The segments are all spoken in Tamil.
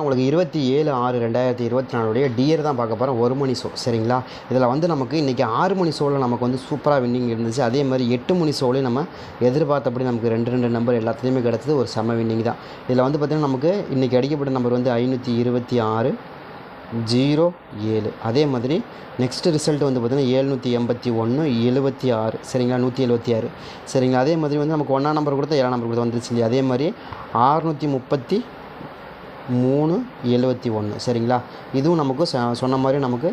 உங்களுக்கு இருபத்தி ஏழு ஆறு ரெண்டாயிரத்தி இருபத்தி நாலுடைய டியர் தான் பார்க்க போகிறோம் ஒரு மணி ஷோ சரிங்களா? இதில் வந்து நமக்கு இன்றைக்கி ஆறு மணி ஷோவில் நமக்கு வந்து சூப்பராக வின்னிங் இருந்துச்சு. அதே மாதிரி எட்டு மணி ஷோலையும் நம்ம எதிர்பார்த்தபடி நமக்கு ரெண்டு ரெண்டு நம்பர் எல்லாத்துலேயுமே கிடச்சது ஒரு செம வின்னிங் தான். இதில் வந்து பார்த்திங்கன்னா நமக்கு இன்றைக்கி அடிக்கப்பட்ட நம்பர் வந்து ஐநூற்றி இருபத்தி ஆறு ஜீரோ ஏழு. அதே மாதிரி நெக்ஸ்ட் ரிசல்ட் வந்து பார்த்திங்கன்னா ஏழ்நூற்றி எண்பத்தி ஒன்று எழுபத்தி ஆறு சரிங்களா? நூற்றி எழுபத்தி ஆறு. சரிங்களா? அதே மாதிரி வந்து நமக்கு ஒன்றாம் நம்பர் கொடுத்தா ஏழாம் நம்பர் கொடுத்தா வந்துருச்சு இல்லையா? அதே மாதிரி ஆறுநூற்றி முப்பத்தி மூணு எழுபத்தி ஒன்று. சரிங்களா? இதுவும் நமக்கு ச சொன்ன மாதிரி நமக்கு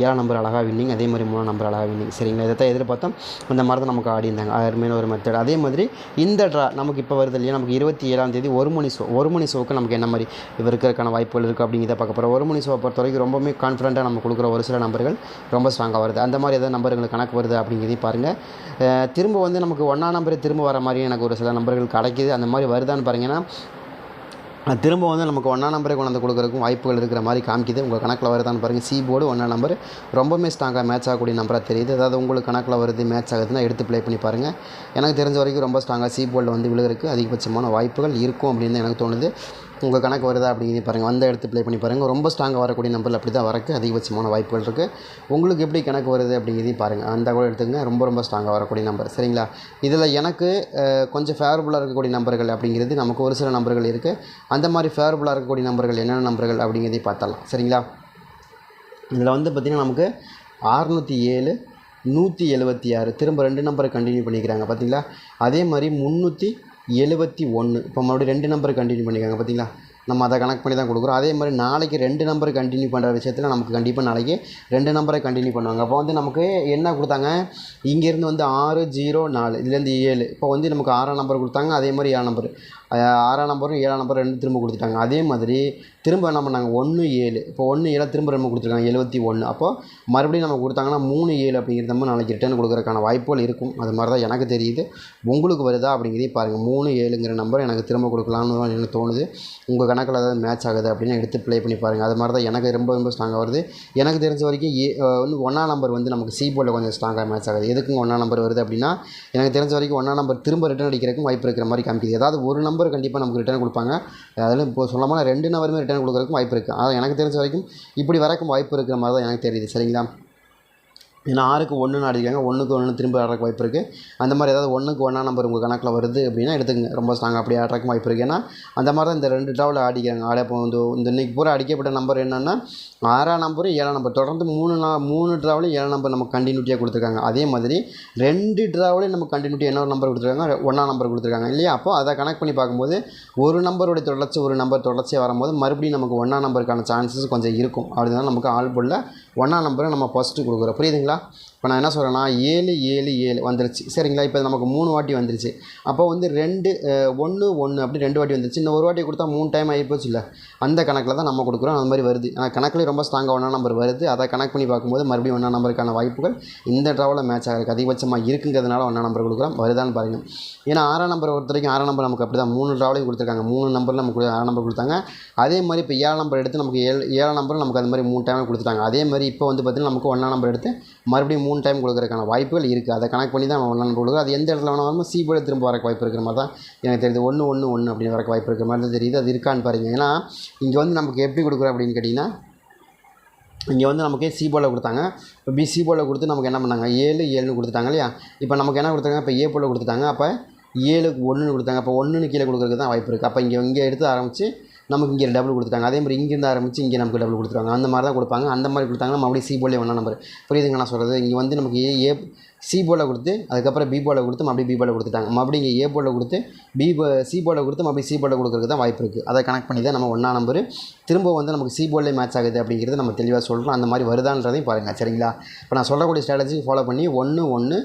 ஏழாம் நம்பர் அழகாக வின்னிங் அதே மாதிரி மூணாம் நம்பர் அழகாக வின்னிங் சரிங்களா? இதை தான் எதிர்பார்த்தோம். அந்த மாதிரி தான் நமக்கு ஆடி இருந்தாங்க. அருமையான ஒரு மெத்தட் அதே மாதிரி இந்த ட்ரா நமக்கு இப்போ வருது இல்லையா? நமக்கு இருபத்தி ஏழாம் தேதி ஒரு மணி ஷோ ஒரு மணி ஷோவுக்கு நமக்கு என்ன மாதிரி இவர் இருக்கிறதுக்கான வாய்ப்புகள் இருக்குது அப்படிங்கிறத பார்க்க போகிறோம் ஒரு மணி ஷோவை பொறுத்த வரைக்கும் ரொம்பவுமே கான்ஃபிடண்ட்டாக நம்ம கொடுக்குற ஒரு சில நம்பர்கள் ரொம்ப ஸ்ட்ராங்காக வருது. அந்த மாதிரி எதாவது நம்பர்கள் கணக்கு வருது அப்படிங்கிறதையும் பாருங்கள் திரும்ப வந்து நமக்கு ஒன்றாம் நம்பரே திரும்ப வர மாதிரி எனக்கு ஒரு சில நம்பர்கள் கிடைக்கிது. அந்த மாதிரி வருதான்னு பாருங்கன்னா திரும்ப வந்து நமக்கு ஒன்றா நம்பரே கொண்டாந்து கொடுக்குறக்கும் வாய்ப்புகள் இருக்கிற மாதிரி காமிக்குது. உங்கள் கணக்கில் வருதான்னு பாருங்கள் சி போர்டு ஒன்றா நம்பர். ரொம்பவுமே ஸ்ட்ராங்காக மேட்ச் ஆகக்கூடிய நம்பராக தெரியுது. அதாவது உங்களுக்கு கணக்கில் வருது மேட்ச் ஆகுதுன்னா எடுத்து ப்ளே பண்ணி பாருங்கள் எனக்கு தெரிஞ்ச வரைக்கும் ரொம்ப ஸ்ட்ராங்காக சி போர்டில் வந்து விழுகிறதுக்கு அதிகபட்சமான வாய்ப்புகள் இருக்கும் அப்படின்னு எனக்கு தோணுது. உங்கள் கணக்கு வருதா அப்படிங்கிறத பாருங்கள் வந்த எடுத்து ப்ளே பண்ணி பாருங்கள் ரொம்ப ஸ்ட்ராங்காக வரக்கூடிய நம்பர் அப்படி தான் வரக்கு அதிகபட்சமான வாய்ப்புகள் இருக்குது உங்களுக்கு எப்படி கணக்கு வருது அப்படிங்கிறதையும் பாருங்கள் அந்த கூட எடுத்துங்க ரொம்ப ரொம்ப ஸ்ட்ராங்காக வரக்கூடிய நம்பர் சரிங்களா? இதில் எனக்கு கொஞ்சம் ஃபேவரபுளாக இருக்கக்கூடிய நம்பர்கள் அப்படிங்கிறது நமக்கு ஒரு சில நம்பர்கள் இருக்குது அந்த மாதிரி ஃபேவரபுளாக இருக்கக்கூடிய நம்பர்கள் என்னென்ன நம்பர்கள் அப்படிங்கிறதையும் பார்த்தலாம் சரிங்களா? இதில் வந்து பார்த்திங்கன்னா நமக்கு அறுநூற்றி ஏழு நூற்றி எழுபத்தி ஆறு திரும்ப ரெண்டு நம்பரை கண்டினியூ பண்ணிக்கிறாங்க. பார்த்தீங்களா அதே மாதிரி முந்நூற்றி எழுபத்தி ஒன்று இப்போ மறுபடியும் ரெண்டு நம்பர் கண்டினியூ பண்ணிக்கிறாங்க பார்த்தீங்களா நம்ம அதை கனெக்ட் பண்ணி தான் கொடுக்குறோம். அதே மாதிரி நாளைக்கு ரெண்டு நம்பர் கண்டினியூ பண்ணுற விஷயத்தில் நமக்கு கண்டிப்பாக நாளைக்கு ரெண்டு நம்பரை கண்டினியூ பண்ணுவாங்க. அப்போ வந்து நமக்கு என்ன கொடுத்தாங்க? இங்கேருந்து வந்து ஆறு ஜீரோ நாலு. இதுலேருந்து ஏழு. இப்போ வந்து நமக்கு ஆறாம் நம்பர் கொடுத்தாங்க. அதே மாதிரி ஏழு நம்பர் ஆறாம் நம்பரும் ஏழாம் நம்பரும் ரெண்டு திரும்ப கொடுத்துட்டாங்க. அதே மாதிரி திரும்ப என்ன பண்ணாங்க? ஒன்று ஏழு. இப்போ ஒன்று ஏழை திரும்ப ரொம்ப கொடுத்துருக்காங்க. எழுபத்தி ஒன்று அப்போ மறுபடியும் நம்ம கொடுத்தாங்கன்னா மூணு ஏழு அப்படிங்கிற நம்ம நாளைக்கு ரிட்டர்ன் கொடுக்குறதுக்கான வாய்ப்புகள் இருக்கும். அது மாதிரி தான் எனக்கு தெரியுது. உங்களுக்கு வருதா அப்படிங்கிறதையும் பாருங்கள் மூணு ஏழுங்கிற நம்பர் எனக்கு திரும்ப கொடுக்கலாம்னு எனக்கு தோணுது. உங்கள் கணக்கில் ஏதாவது மேட்ச் ஆகுது அப்படின்னு எடுத்து ப்ளே பண்ணி பாருங்கள் அது மாதிரி தான் எனக்கு ரொம்ப ரொம்ப ஸ்ட்ராங்காக வருது. எனக்கு தெரிஞ்ச வரைக்கும் ஏ வந்து ஒன்றாம் நம்பர் வந்து நமக்கு சி போர்டில் கொஞ்சம் ஸ்ட்ராங்காக மேட்ச் ஆகுது. எதுக்குங்க ஒன்றாம் நம்பர் வருது அப்படின்னா எனக்கு தெரிஞ்ச வரைக்கும் ஒன்றாம் நம்பர் திரும்ப ரிட்டர்ன் அடிக்கிறதுக்கும் வாய்ப்பு இருக்கிற மாதிரி காமிக்குது. ஏதாவது ஒரு நம்பர் கண்டிப்பாக நமக்கு ரிட்டர்ன் கொடுப்பாங்க. அதில் இப்போ சொல்லாமல் ரெண்டு நம்பருமே ரிட்டர்ன் கொடுக்குறதுக்கும் வாய்ப்பு இருக்குது அதான் எனக்கு தெரிஞ்ச வரைக்கும் இப்படி வரக்கும் வாய்ப்பு இருக்கிற மாதிரி தான் எனக்கு தெரியுது. சரிங்களா? ஏன்னா ஆறுக்கு ஒன்றுன்னு அடிக்கிறாங்க ஒன்றுக்கு ஒன்று திரும்ப ஆடுறக்கு வாய்ப்பு இருக்குது அந்த மாதிரி ஏதாவது ஒன்றுக்கு ஒன்றா நம்பர் உங்கள் கணக்கில் வருது அப்படின்னா எடுத்துக்கங்க. ரொம்ப ஸ்ட்ராங் அப்படி ஆடுறக்கு வாய்ப்பு இருக்குது ஏன்னா அந்த மாதிரி தான் இந்த ரெண்டு ட்ராவில் ஆடிக்கிறாங்க. ஆட இப்போ இந்த இந்த இன்னைக்கு பூரா அடிக்கப்பட்ட நம்பர் என்னென்னா ஆறாம் நம்பரும் ஏழாம் நம்பர் தொடர்ந்து மூணு நான் மூணு ட்ராவலையும் ஏழாம் நம்பர் நமக்கு கண்டினியூட்டியாக கொடுத்துருக்காங்க. அதே மாதிரி ரெண்டு ட்ராவலையும் நமக்கு கண்டினியூட்டி என்ன ஒரு நம்பர் கொடுத்துருக்காங்க. ஒன்றாம் நம்பர் கொடுத்துருக்காங்க. இல்லையா? அப்போ அதை கனெக்ட் பண்ணி பார்க்கும்போது ஒரு நம்பருடைய தொடர்ச்சி ஒரு நம்பர் தொடர்ச்சியாக வரும்போது மறுபடியும் நமக்கு ஒன்றாம் நம்பருக்கான சான்சஸ் கொஞ்சம் இருக்கும். அப்படிதான் நமக்கு ஆல் ஒன்றாம் நம்பரை நம்ம ஃபஸ்ட்டு கொடுக்குறோம். புரியுதுங்களா? இப்போ நான் என்ன சொல்கிறேன்னா ஏழு ஏழு ஏழு வந்துருச்சு. சரிங்களா? இப்போ நமக்கு மூணு வாட்டி வந்துருச்சு. அப்போ வந்து ரெண்டு ஒன்று ஒன்று அப்படி ரெண்டு வாட்டி வந்துருச்சு. இந்த ஒரு வாட்டி கொடுத்தா மூணு டைம் ஆகிப்போச்சு இல்லை? அந்த கணக்கில் தான் நம்ம கொடுக்குறோம். அந்த மாதிரி வருது. ஆனால் கணக்குலேயே ரொம்ப ஸ்ட்ராங்காக ஒன்றா நம்பர் வருது. அதை கனெக்ட் பண்ணி பார்க்கும்போது மறுபடியும் ஒன்றா நம்பருக்கான வாய்ப்புகள் இந்த ட்ராவில் மேட்ச் ஆகிறதுக்கு அதிகபட்சமாக இருக்குங்கிறதுனால ஒன்றா நம்பர் கொடுக்குறோம். வருதான்னு பாருங்கள் ஏன்னா ஆறாம் நம்பர் பொறுத்த வரைக்கும் ஆறாம் நம்பர் நமக்கு அப்படி தான் மூணு ட்ராவலையும் கொடுத்துருக்காங்க. மூணு நம்பரில் நமக்கு ஆறாம் நம்பர் கொடுத்தாங்க. அதே மாதிரி இப்போ ஏழாம் நம்பர் எடுத்து நமக்கு ஏழு ஏழாம் நம்பர் நமக்கு அந்த மாதிரி மூணு டைம் கொடுத்துட்டாங்க. அதே மாதிரி இப்போ வந்து பார்த்திங்கன்னா நமக்கு ஒன்றாம் நம்பர் எடுத்து மறுபடியும் மூணு டைம் கொடுக்குறதுக்கான வாய்ப்புகள் இருக்குது அதை கணக்கு பண்ணி தான் நம்ம கொடுக்குறோம். அது எந்த இடத்துல வேணாலும் சி திரும்ப வரக்கு வாய்ப்பு இருக்கிற மாதிரி தான் எனக்கு தெரியுது. ஒன்று ஒன்று ஒன்று அப்படின்னு வரக்கு வாய்ப்பு இருக்கிற மாதிரி தான் தெரியுது. அது இருக்கான்னு பாருங்கள் ஏன்னா இங்கே வந்து நமக்கு எப்படி கொடுக்குறோம் அப்படின்னு கேட்டிங்கன்னா இங்கே வந்து நமக்கு சி கொடுத்தாங்க. இப்போ பி சி கொடுத்து நமக்கு என்ன பண்ணாங்க? ஏழு ஏழுன்னு கொடுத்துட்டாங்க இல்லையா? இப்போ நமக்கு என்ன கொடுத்தாங்க? இப்போ ஏ போல கொடுத்துட்டாங்க. அப்போ ஏழுக்கு ஒன்றுன்னு கொடுத்தாங்க. அப்போ ஒன்றுன்னு கீழே கொடுக்குறதுக்கு தான் வாய்ப்பு இருக்குது அப்போ இங்கே இங்கே எடுத்து ஆரம்பித்து நமக்கு இங்கே டபுள் கொடுத்துட்டாங்க. அதே மாதிரி இங்கேருந்து ஆரம்பித்து இங்கே நமக்கு டபுள் கொடுத்துருவாங்க. அந்த மாதிரி தான் கொடுப்பாங்க. அந்த மாதிரி கொடுத்தாங்கன்னா மறுபடியும் சி போலே ஒன்றா நம்பர் புரியுதுங்க நான் சொல்கிறது இங்கே வந்து நமக்கு ஏ ஏ சி போல கொடுத்து அதுக்கப்புறம் பி போல கொடுத்து மறுபடியும் பி போல கொடுத்துட்டாங்க. மறுபடியும் இங்கே ஏ போல கொடுத்து பி சி போல கொடுத்து மறுபடியும் சி போல கொடுக்குறதுக்கு தான் வாய்ப்பு இருக்குது அதை கனெக்ட் பண்ணி தான் நம்ம ஒன்றா நம்பர். திரும்ப வந்து நமக்கு சி போலே மேட்ச் ஆகுது அப்படிங்கிறது நம்ம தெளிவாக சொல்கிறோம் அந்த மாதிரி வருதான்றதையும் பாருங்கள் சரிங்களா? இப்போ நான் சொல்லக்கூடிய ஸ்ட்ராட்டஜி ஃபாலோ பண்ணி ஒன்று ஒன்று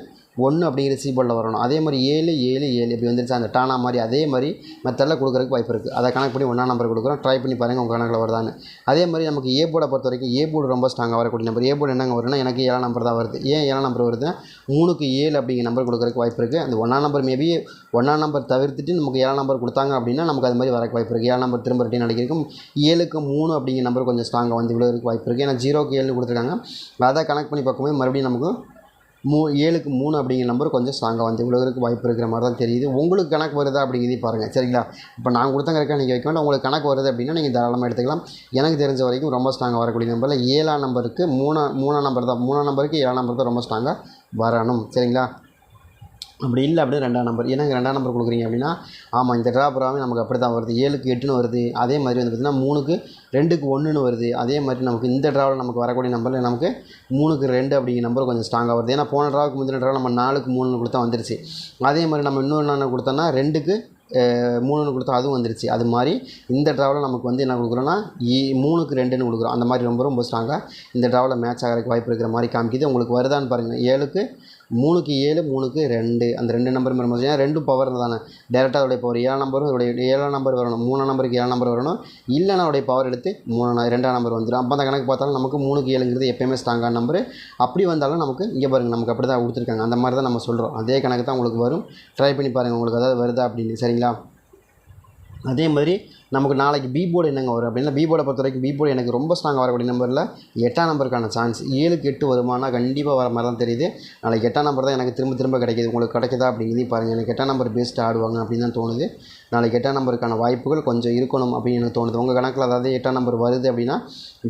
ஒன்று அப்படிங்கிற சீபோர்டில் வரணும். அதே மாதிரி ஏழு ஏழு ஏழு இப்படி வந்துருச்சு? அந்த டானா மாதிரி அதே மாதிரி மெத்தடில் கொடுக்குறதுக்கு வாய்ப்பு இருக்குது அதை கணக்கு பண்ணி ஒன்றா நம்பர் கொடுக்குறோம். ட்ரை பண்ணி பாருங்கள் உங்கள் கணக்கில் வருதான்னு. அதே மாதிரி நமக்கு ஏ போர்டை பொறுத்த வரைக்கும் ஏ போர்டு ரொம்ப ஸ்ட்ராங்காக வரக்கூடிய நம்பர் ஏ போர்டு என்னங்க வரும்னா எனக்கு ஏழாம் நம்பர் தான் வருது. ஏன் ஏழாம் நம்பர் வருதுன்னா மூணுக்கு ஏழு அப்படிங்கிற நம்பர் கொடுக்குறதுக்கு வாய்ப்பு இருக்குது அந்த ஒன்றாம் நம்பர் மேபி ஒன்றாம் நம்பர் தவிர்த்துட்டு நமக்கு ஏழாம் நம்பர் கொடுத்தாங்க அப்படின்னா நமக்கு அது மாதிரி வரக்கு வாய்ப்பு இருக்குது ஏழாம் நம்பர் திரும்ப ரிட்டன் அடிக்கிறதுக்கும் ஏழுக்கு மூணு அப்படிங்கிற நம்பர் கொஞ்சம் ஸ்ட்ராங்காக வந்து விழுறதுக்கு வாய்ப்பு இருக்குது ஏன்னா ஜீரோக்கு ஏழு கொடுத்துருக்காங்க. அதை கனெக்ட் பண்ணி பார்க்கும்போது மறுபடியும் நமக்கு மூ ஏழுக்கு மூணு அப்படிங்கிற நம்பர் கொஞ்சம் ஸ்ட்ராங்காக வந்து விழுகிறதுக்கு வாய்ப்பு இருக்கிற மாதிரி தான் தெரியுது. உங்களுக்கு கணக்கு வருதா அப்படிங்கிறதையும் பாருங்கள் சரிங்களா? இப்போ நான் கொடுத்த கணக்காக நீங்கள் வைக்க வேண்டாம். உங்களுக்கு கணக்கு வருது அப்படின்னா நீங்கள் தாராளமாக எடுத்துக்கலாம். எனக்கு தெரிஞ்ச வரைக்கும் ரொம்ப ஸ்ட்ராங்காக வரக்கூடிய நம்பரில் ஏழாம் நம்பருக்கு மூணா மூணாம் நம்பர் தான். மூணாம் நம்பருக்கு ஏழாம் நம்பர் தான் ரொம்ப ஸ்ட்ராங்காக வரணும். சரிங்களா? அப்படி இல்லை அப்படின்னு ரெண்டாம் நம்பர் ஏன்னா ரெண்டாம் நம்பர் கொடுக்குறீங்க அப்படின்னா ஆமாம் இந்த ட்ரா ப்ராமே நமக்கு அப்படி தான் வருது. ஏழுக்கு எட்டுன்னு வருது. அதே மாதிரி வந்து பார்த்திங்கன்னா மூணுக்கு ரெண்டுக்கு ஒன்றுன்னு வருது. அதே மாதிரி நமக்கு இந்த ட்ராவில் நமக்கு வரக்கூடிய நம்பரில் நமக்கு மூணுக்கு ரெண்டு அப்படிங்கிற நம்பர் கொஞ்சம் ஸ்ட்ராங்காக வருது. ஏன்னா போன ட்ராவுக்கு முந்தின ட்ராவில் நம்ம நாலுக்கு மூணுன்னு கொடுத்தா வந்துருச்சு. அதே மாதிரி நம்ம இன்னொன்று என்ன கொடுத்தோன்னா ரெண்டுக்கு மூணுன்னு கொடுத்தா அதுவும் வந்துருச்சு. அது மாதிரி இந்த ட்ராவில் நமக்கு வந்து என்ன கொடுக்குறோன்னா மூணுக்கு ரெண்டுன்னு கொடுக்குறோம். அந்த மாதிரி ரொம்ப ரொம்ப ஸ்ட்ராங்காக இந்த ட்ராவில் மேட்ச் ஆகிறதுக்கு வாய்ப்பு இருக்கிற மாதிரி காமிக்குது. உங்களுக்கு வருதான்னு பாருங்கள் ஏழுக்கு மூணுக்கு ஏழு மூணுக்கு ரெண்டு. அந்த ரெண்டு நம்பர் வரும்போது ஏன்னா ரெண்டும் பவர் தானே டேரெக்டாக அதோடைய பவர் ஏழு நம்பரும் அதோடைய ஏழாம் நம்பர் வரணும். மூணாம் நம்பருக்கு ஏழாம் நம்பர் வரணும். இல்லைனா அதோடைய பவர் எடுத்து மூணு ரெண்டாம் நம்பர் வந்துடும் அப்போ அந்த கணக்கு பார்த்தாலும் நமக்கு மூணுக்கு ஏழுங்கிறது எப்போயுமே ஸ்ட்ராங்கான நம்பர் அப்படி வந்தாலும் நமக்கு இங்கே பாருங்கள் நமக்கு அப்படி தான் கொடுத்துருக்காங்க. அந்த மாதிரி தான் நம்ம சொல்கிறோம் அதே கணக்கு தான் உங்களுக்கு வரும். ட்ரை பண்ணி பாருங்கள் உங்களுக்கு அதாவது வருதா அப்படின்னு. சரிங்களா? அதே மாதிரி நமக்கு நாளைக்கு பி போர்டு என்னங்க வரும் அப்படின்னா பி போர்டை பொறுத்த வரைக்கும் பி போர்டு எனக்கு ரொம்ப ஸ்ட்ராங்காக வரக்கூடிய நம்பரில் எட்டாம் நம்பருக்கான சான்ஸ் ஏழுக்கு எட்டு வருமானா கண்டிப்பாக வர மாதிரி தான் தெரியுது. நாளைக்கு எட்டாம் நம்பர் தான் எனக்கு திரும்ப திரும்ப கிடைக்கிது. உங்களுக்கு கிடைக்குதா அப்படிங்கிறதையும் பாருங்கள் எனக்கு எட்டாம் நம்பர் பேஸ்ட்டு ஆடுவாங்க அப்படின்னு தான் தோணுது. நாளைக்கு எட்டாம் நம்பருக்கான வாய்ப்புகள் கொஞ்சம் இருக்கணும் அப்படின்னு எனக்கு தோணுது. உங்கள் கணக்கில் அதாவது எட்டாம் நம்பர் வருது அப்படின்னா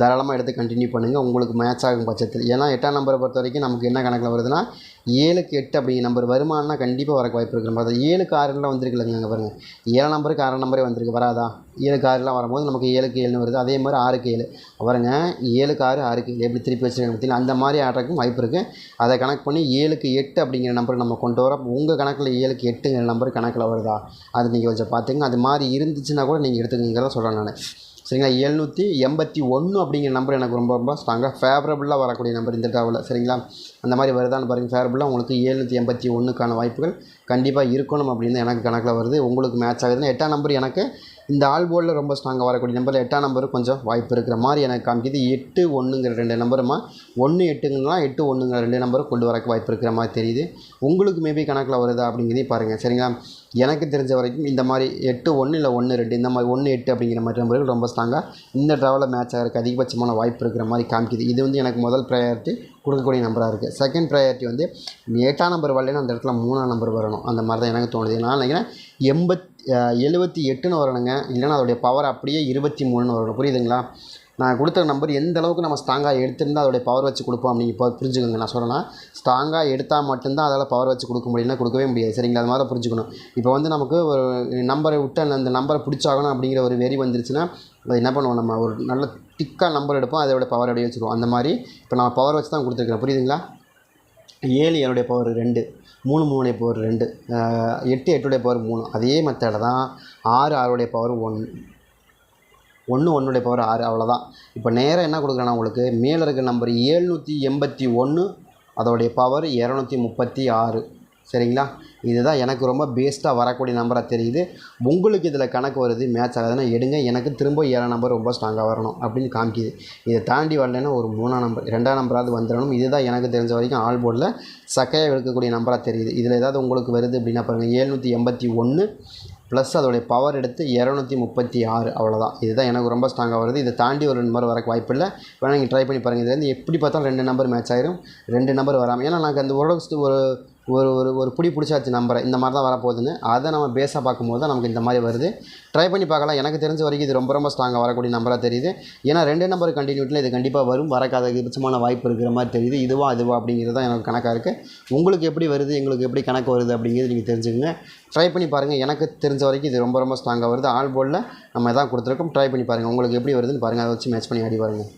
தாராளமாக எடுத்து கண்டினியூ பண்ணுங்கள் உங்களுக்கு மேட்ச் ஆகும் பட்சத்தில். ஏன்னா எட்டாம் நம்பரை பொறுத்த வரைக்கும் நமக்கு என்ன கணக்கில் வருதுன்னா ஏழுக்கு எட்டு அப்படி நம்பர் வருமானம்னா கண்டிப்பாக வரக்கு வாய்ப்பு இருக்கிற மாதிரி ஏழுக்கு ஆறுலாம் வந்திருக்குல்லங்க அங்கே பாருங்கள் ஏழாம் நம்பருக்கு ஆறாம் நம்பரே வந்திருக்கு வராதா? ஏழுக்கு ஆறுலாம் வரும்போது நமக்கு ஏழுக்கு ஏழுன்னு வருது. அதே மாதிரி ஆறுக்கு ஏழு. பாருங்க ஏழுக்கு ஆறு ஆறுக்கு ஏழு எப்படி திருப்பி வச்சுருக்காங்க பார்த்தீங்கன்னா அந்த மாதிரி ஆடுறதுக்கும் வாய்ப்பு இருக்குது அதை கணக்கு பண்ணி ஏழுக்கு எட்டு அப்படிங்கிற நம்பர் நம்ம கொண்டு வர உங்கள் கணக்கில் ஏழுக்கு எட்டுங்கிற நம்பர் கணக்கில் வருதா? அது நீங்கள் கொஞ்சம் பார்த்துங்க அது மாதிரி இருந்துச்சுன்னா கூட நீங்கள் எடுத்துக்கிங்கிறத சொல்கிறேன் நான். சரிங்களா? எழுநூற்றி எண்பத்தி ஒன்று அப்படிங்கிற நம்பர் எனக்கு ரொம்ப ரொம்ப ஸ்ட்ராங்காக ஃபேவரபுளாக வரக்கூடிய நம்பர் இந்த ட்ராவலில் சரிங்களா? அந்த மாதிரி வருதான்னு பாருங்கள் ஃபேவரபுளாக உங்களுக்கு எழுநூற்றி எண்பத்தி ஒன்றுக்கான வாய்ப்புகள் கண்டிப்பாக இருக்கணும் அப்படின்னு எனக்கு கணக்கில் வருது. உங்களுக்கு மேட்ச் ஆகுதுன்னா எட்டாம் நம்பர் எனக்கு இந்த ஆல் போர்டில் ரொம்ப ஸ்ட்ராங்காக வரக்கூடிய நம்பர் எட்டாம் நம்பர் கொஞ்சம் வாய்ப்பு இருக்கிற மாதிரி எனக்கு காமிக்குது. எட்டு ஒன்றுங்கிற ரெண்டு நம்பருமா ஒன்று எட்டுங்கன்னா எட்டு ஒன்றுங்கிற ரெண்டு நம்பரும் கொண்டு வரக்கு வாய்ப்பு இருக்கிற மாதிரி தெரியுது. உங்களுக்கு மேபி கணக்கில் வருதா அப்படிங்கிறதையும் பாருங்கள் சரிங்களா? எனக்கு தெரிஞ்ச வரைக்கும் இந்த மாதிரி எட்டு ஒன்று இல்லை ஒன்று ரெண்டு இந்த மாதிரி ஒன்று எட்டு அப்படிங்கிற மாதிரி நம்பர்கள் ரொம்ப ஸ்ட்ராங்காக இந்த ட்ராவலில் மேட்ச் ஆகிறதுக்கு அதிகபட்சமான வாய்ப்பு இருக்கிற மாதிரி காமிக்குது. இது வந்து எனக்கு முதல் ப்ரையாரிட்டி கொடுக்கக்கூடிய நம்பராக இருக்குது செகண்ட் ப்ரையாரிட்டி வந்து எட்டாம் நம்பர் வரலன்னா அந்த இடத்துல மூணாம் நம்பர் வரணும். அந்த மாதிரி தான் எனக்கு தோணுது. நான் நினைக்கிறேன் எண்பத் எழுபத்தி எட்டுன்னு வரணுங்க. இல்லைன்னா அதோடைய பவர் அப்படியே இருபத்தி மூணுன்னு வரணும். புரியுதுங்களா? நான் கொடுத்த நம்பர் எந்த அளவுக்கு நம்ம ஸ்ட்ராங்காக எடுத்திருந்தால் அதோடைய பவர் வச்சு கொடுப்போம் அப்படின்னு இப்போ புரிஞ்சுக்கோங்க. நான் சொல்கிறேன்னா ஸ்ட்ராங்காக எடுத்தால் மட்டும்தான் அதால் பவர் வச்சு கொடுக்க முடியும்னா கொடுக்கவே முடியாது. சரிங்களா? அது மாதிரி புரிஞ்சுக்கணும். இப்போ வந்து நமக்கு ஒரு நம்பரை விட்டு அந்த நம்பரை பிடிச்சாகணும் அப்படிங்கிற ஒரு வெறி வந்துருச்சுன்னா அது என்ன பண்ணுவோம்? நம்ம ஒரு நல்ல திக்காக நம்பர் எடுப்போம். அதோட பவர் அப்படியே வச்சுருவோம் அந்த மாதிரி இப்போ நான் பவர் வச்சு தான் கொடுத்துருக்கேன் புரியுதுங்களா? ஏழு என்னுடைய பவர் ரெண்டு. மூணு மூணுடைய பவர் ரெண்டு. எட்டு எட்டுடைய பவர் மூணு. அதே மெத்தடில் தான் ஆறு ஆறுடைய பவர் ஒன்று ஒன்று ஒன்றுடைய பவர் ஆறு அவ்வளோதான் இப்போ நேராக என்ன கொடுக்குறேன்னா உங்களுக்கு மேலே இருக்க நம்பர் ஏழ்நூற்றி எண்பத்தி ஒன்று அதோடைய பவர் இரநூத்தி முப்பத்தி ஆறு. சரிங்களா? இதுதான் எனக்கு ரொம்ப பேஸ்ட்டாக வரக்கூடிய நம்பராக தெரியுது. உங்களுக்கு இதில் கணக்கு வருது மேட்ச் ஆகுதுன்னா எடுங்க. எனக்கு திரும்ப ஏழாம் நம்பர் ரொம்ப ஸ்ட்ராங்காக வரணும் அப்படின்னு காமிக்குது. இதை தாண்டி வரலைன்னா ஒரு மூணாம் நம்பர் ரெண்டாம் நம்பராவது வந்துடணும். இதுதான் எனக்கு தெரிஞ்ச வரைக்கும் ஆல் போர்டில் சக்கையாக எடுக்கக்கூடிய நம்பராக தெரியுது. இதில் ஏதாவது உங்களுக்கு வருது அப்படின்னா பாருங்கள் ஏழ்நூற்றி எண்பத்தி ஒன்று ப்ளஸ் அதோடைய பவர் எடுத்து இரநூத்தி முப்பத்தி ஆறு அவ்வளோதான் இதுதான் எனக்கு ரொம்ப ஸ்ட்ராங்காக வருது. இதை தாண்டி ஒரு ரெண்டு நம்பர் வரக்கு வாய்ப்பு இல்லை. வேணால் நீங்கள் ட்ரை பண்ணி பாருங்கள் இதுலேருந்து எப்படி பார்த்தாலும் ரெண்டு நம்பர் மேட்ச் ஆயிரும். ரெண்டு நம்பர் வராமல் ஏன்னா நாங்கள் அந்த ஒரு ஒரு ஒரு ஒரு ஒரு பிடி பிடிச்சாச்சு நம்பரை இந்த மாதிரி தான் வரப்போகுதுன்னு. அதை நம்ம பேஸாக பார்க்கும்போது தான் நமக்கு இந்த மாதிரி வருது. ட்ரை பண்ணி பார்க்கலாம். எனக்கு தெரிஞ்ச வரைக்கும் இது ரொம்ப ரொம்ப ஸ்ட்ராங்காக வரக்கூடிய நம்பராக தெரியுது. ஏன்னா ரெண்டு நம்பர் கண்டினியூட்டில் இது கண்டிப்பாக வரும். வரக்காத அதிகபட்சமான வாய்ப்பு இருக்கிற மாதிரி தெரியுது. இதுவா அதுவா அப்படிங்கிறது தான் எனக்கு கணக்காக இருக்குது உங்களுக்கு எப்படி வருது? எங்களுக்கு எப்படி கணக்கு வருது? அப்படிங்கிறது நீங்கள் தெரிஞ்சுக்கங்க. ட்ரை பண்ணி பாருங்கள் எனக்கு தெரிஞ்ச வரைக்கும் இது ரொம்ப ரொம்ப ஸ்ட்ராங்காக வருது. ஆல் போலில் நம்ம எதாவது கொடுத்துருக்கோம். ட்ரை பண்ணி பாருங்கள் உங்களுக்கு எப்படி வருதுன்னு பாருங்கள் அதை வச்சு மேட்ச் பண்ணி ஆடி பாருங்கள்